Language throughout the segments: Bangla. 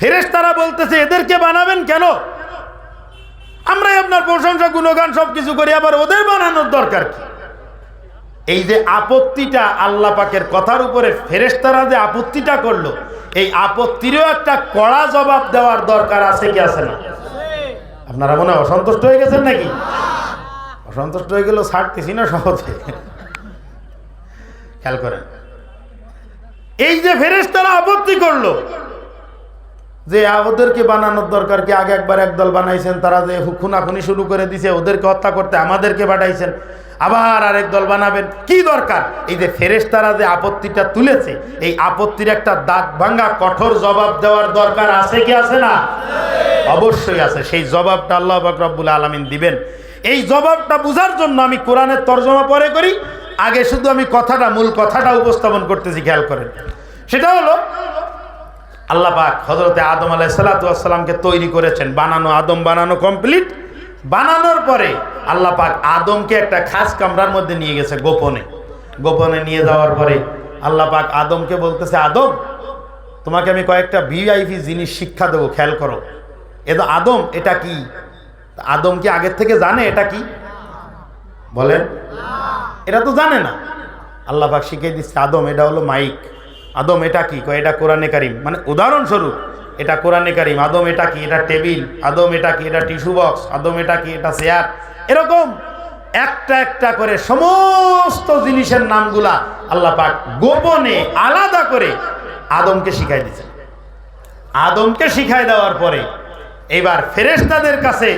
ফেরেশ তারা বলতেছে, এদেরকে বানাবেন কেন? আমরাই আপনার প্রশংসা, গুণগান সব কিছু করি, আবার ওদের বানানোর দরকার কি? এই যে আপত্তিটা আল্লাহ পাকের কথার উপরে ফেরেশতারা যে আপত্তিটা করল, এই আপত্তিরও একটা কড়া জবাব দেওয়ার দরকার আছে কি আছে না? আপনারা মনে অসন্তুষ্ট হয়ে গেছেন নাকি? অসন্তুষ্ট হয়ে গেলেও ছাড়তেছি না সহজে। খেয়াল করেন। এই যে ফেরেশতারা আপত্তি করল যে ওদেরকে বানানোর দরকার কি? আগে একবার একদল বানাইছেন, তারা যে খুনাখুনি শুরু করে দিছে, ওদেরকে হত্যা করতে আমাদেরকে পাঠাইছেন, আবার আরেক দল বানাবেন। কি দরকার? এই যে ফেরেশতারা যে আপত্তিটা তুলেছে, এই আপত্তির একটা দাঁত ভাঙ্গা কঠোর জবাব দেওয়ার দরকার আছে কি আছে না? অবশ্যই আছে। সেই জবাবটা আল্লাহ রব্বুল আলমিন দিবেন। এই জবাবটা বোঝার জন্য আমি কোরআনের তর্জমা পরে করি। আগে শুধু আমি কথাটা, মূল কথাটা উপস্থাপন করতেছি, খেয়াল করেন। সেটা হলো আল্লাহ পাক হজরতে আদম আলাই সালাতামকে তৈরি করেছেন। বানানো আদম, বানানো কমপ্লিট। বানানোর পরে আল্লাহ পাক আদমকে একটা খাস কামরার মধ্যে নিয়ে গেছে গোপনে। গোপনে নিয়ে যাওয়ার পরে আল্লাহ পাক আদমকে বলতেছে, আদম, তোমাকে আমি কয়েকটা ভিআইপি জিনিস শিক্ষা দেবো, খেয়াল করো। এ তো আদম, এটা কি? আদম কি আগের থেকে জানে এটা কি? বলেন, এটা তো জানে না। আল্লাহ পাক শিখিয়ে দিচ্ছে, আদম, এটা হলো মাইক। আদম এটা কি? এটা কোরআনে কারিম। মানে উদাহরণস্বরূপ, এটা কোরআনে কারিম। আদম এটা কি? এটা টেবিল। আদম এটা কি? এটা টিস্যু বক্স। আদম এটা কি? এটা চেয়ার। এরকম একটা একটা করে সমস্ত জিনিসের নামগুলা আল্লাহ পাক গোপনে আলাদা করে আদমকে শিখাই দিয়েছেন। আদমকে শিখাই দেওয়ার পরে এবার ফেরেশতাদের কাছে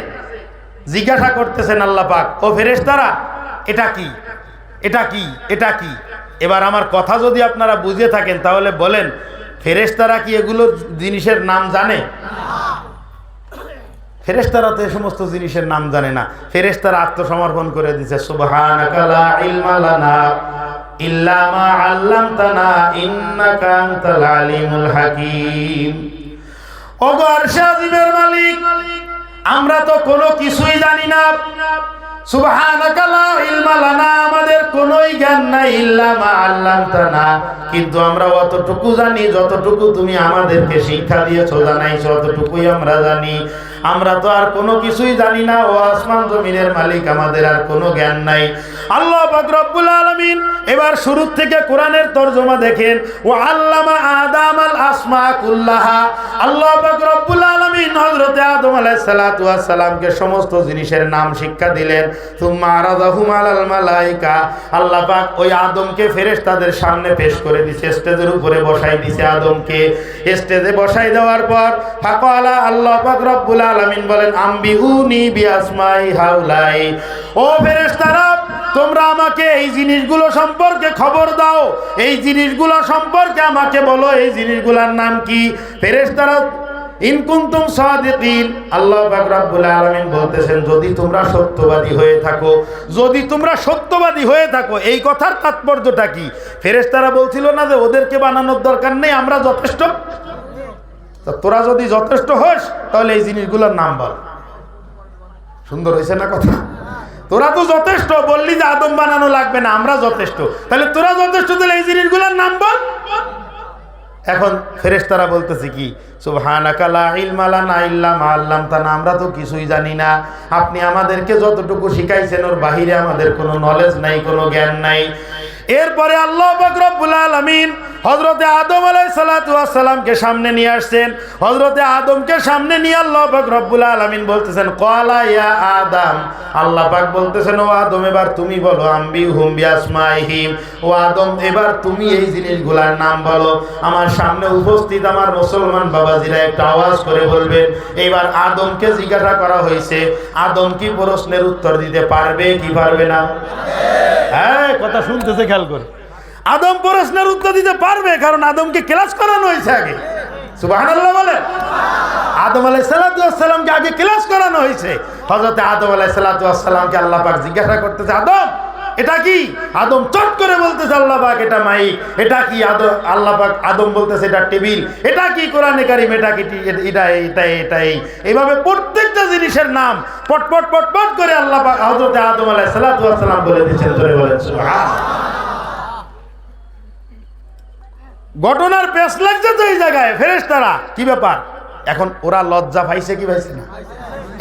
জিজ্ঞাসা করতেছেন আল্লাহ পাক, ও ফেরেশতারা, এটা কি? এটা কি? এটা কি? এবার আমার কথা যদি আপনারা বুঝে থাকেন, তাহলে বলেন, ফেরেশতারা কি এগুলো জিনিসের নাম জানে? ফেরেশতারা তো এই সমস্ত জিনিসের নাম জানে না। ফেরেশতারা আত্মসমর্পণ করে দিছে, সুবহানাকা লা ইলমা লানা ইল্লা আল্লামতানা ইন্নাকা আনতাল আলিমুল হাকীম। মালিক, আমরা তো কোনো কিছুই জানি না। আমাদের জ্ঞান নাই কিন্তু আমরা অতটুকু জানি, যতটুকু তুমি আমাদেরকে শিক্ষা দিয়েছ, জানাইছো, অতটুকুই আমরা জানি। আমরা তো আর কোনো কিছুই জানি না। ও আসমান জমিনের মালিক, আমাদের আর কোনো জ্ঞান নাই। আল্লাহ রব্বুল আলামিন এবার শুরু থেকে কোরআনের তরজমা দেখেন। ও আল্লামা আদাম আল আসমা কুল্লাহা। আল্লাহ রব্বুল আলামিন হযরতে আদম সালামকে সমস্ত জিনিসের নাম শিক্ষা দিলেন। আল্লাহ পাক ওই আদমকে ফেরেশতাদের সামনে পেশ করে দিছে, স্টেজের উপরে বসাই দিছে আদমকে। স্টেজে বসাই দেওয়ার পর ফাকালা আল্লাহ পাক আলামিন বলেন আম্বিউনি বিআসমাই হাউলাই ও ফেরেশতারা, তোমরা আমাকে এই জিনিসগুলো সম্পর্কে খবর দাও। এই জিনিসগুলো সম্পর্কে আমাকে বলো, এই জিনিসগুলোর নাম কি? ফেরেশতারা ইনকুন্তুম সাদিকিন। আল্লাহ পাক রব্বুল আলামিন বলতেছেন, যদি তোমরা সত্যবাদী হয়ে থাকো, যদি তোমরা সত্যবাদী হয়ে থাকো, এই কথার তাৎপর্যটা কি? ফেরেশতারা বলছিল, না যে, ওদেরকে বানানোর দরকার নেই, আমরা যথেষ্ট। তা তোরা যদি যথেষ্ট হস, তাহলে এই জিনিসগুলোর নাম বল। সুন্দর হয়েছে না কথা? তোরা তো যথেষ্ট, বললি যে আদম বানানো লাগবে না, আমরা যথেষ্ট। তাহলে তোরা যথেষ্ট, তাহলে এই জিনিসগুলোর নাম বল। এখন ফেরেশতারা বলতেছে কি আমরা তো কিছুই জানি না। আপনি আমাদেরকে যতটুকু শিখাইছেন, ওর বাহিরে আমাদের কোনো নলেজ নাই, কোনো জ্ঞান নাই। এরপরে আল্লাহ আলামিন হযরতে আদম আলাইহিস সালাতু ওয়াস সালামকে সামনে নিয়ে আসছেন। হজরতে আদমকে সামনে নিয়ে আল্লাহ পাক রব্বুল আলামিন বলতেছেন, ক্বালা ইয়া আদম। আল্লাহ পাক বলতেছেন, ও আদম, এবার তুমি বলো, আম্বি হুম বিআসমাইহিম ও আদম, এবার তুমি এই জিনিসগুলোর নাম বলো। আমার সামনে উপস্থিত আমার মুসলমান বাবাজিরা একটা আওয়াজ করে বলবেন, এবার আদমকে জিজ্ঞাসা করা হয়েছে, আদম কি প্রশ্নের উত্তর দিতে পারবে, কি পারবে না? হ্যাঁ কথা শুনতেছে, খেয়াল করে। আদম প্রশ্নের উত্তর দিতে পারবে, কারণ আদমকে ক্লাস করানো হয়েছে আগে। বলে আদম আলাই করানো হয়েছে। হজরতে আদম আলাই আল্লাহ জিজ্ঞাসা করতেছে, আদম, এটা কি? আদম চট করে বলতেছে, আল্লাহ এটা মাইক, এটা কি? আদম আদম বলতেছে, এটা এটা কি এটা কি এটা এটা এটা এই। এইভাবে প্রত্যেকটা জিনিসের নাম পটপট পট পট পট করে আল্লাহ পাক হযরতে আদম সালাতু সালাম বলে দিয়েছেন ধরে বলেন ঘটনার পেশ লাগছে তো এই জায়গায় ফেরেস তারা কি ব্যাপার? এখন ওরা লজ্জা পাইছে কি পাইছে না?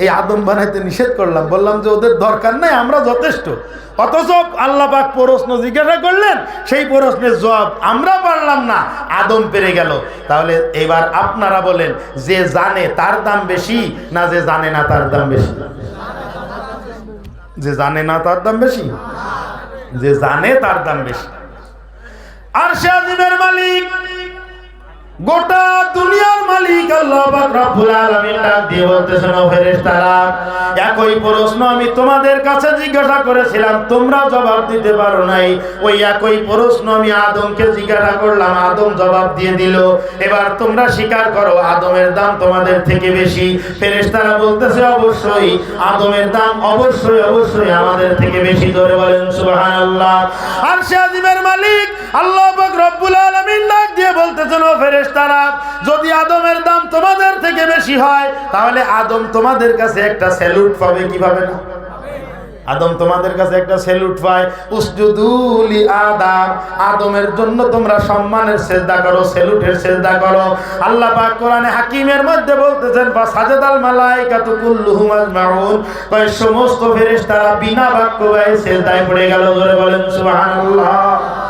এই আদম বানাইতে নিষেধ করলাম, বললাম যে ওদের দরকার নাই, আমরা যথেষ্ট। অথচ আল্লাহ পাক প্রশ্ন জিজ্ঞাসা করলেন, সেই প্রশ্নের জবাব আমরা পারলাম না, আদম পেরে গেল। তাহলে এবার আপনারা বলেন, যে জানে তার দাম বেশি না যে জানে না তার দাম বেশি? যে জানে না তার দাম বেশি? যে জানে তার দাম বেশি। আর সে মালিক। গোটা দুনিয়ার মালিক আল্লাহ পাক রব্বুল আলামিন ডাক দিয়ে বলতেছেন ও ফেরেশতারা, একই প্রশ্ন আমি তোমাদের কাছে জিজ্ঞাসা করেছিলাম, তোমরা জবাব দিতে পারো নাই। ওই একই প্রশ্ন আমি আদমকে জিজ্ঞাসা করলাম, আদম জবাব দিয়ে দিল, এবার তোমরা স্বীকার করো, আদমের দাম তোমাদের থেকে বেশি। ফেরেশতারা বলতেছে, অবশ্যই, আদমের দাম অবশ্যই অবশ্যই আমাদের থেকে বেশি। ধরে বলেন, সুবহানাল্লাহ। আর সে আজিমের মালিক আল্লাহ পাক রব্বুল আলামিন ডাক দিয়ে বলতেছেন ও ফেরেশতারা যদি আদমের দাম তোমাদের থেকে বেশি হয়, তাহলে আদম তোমাদের কাছে একটা স্যালুট পাবে কি পাবে না? আদম তোমাদের কাছে একটা স্যালুট পায় উসজুদুলি আদম, আদমের জন্য তোমরা সম্মানের সেজদা করো স্যালুটের সেজদা করো। আল্লাহ পাক কোরআনে হাকিমের মধ্যে বলতেছেন বা সাজেদাল মালাইকাতু কুল্লুহুম আজমাউন। কয়, সমস্ত ফেরেশতারা বিনা বাক্য গায়ে সেজদায় পড়ে গেল। ধরে বলেন, সুবহানাল্লাহ।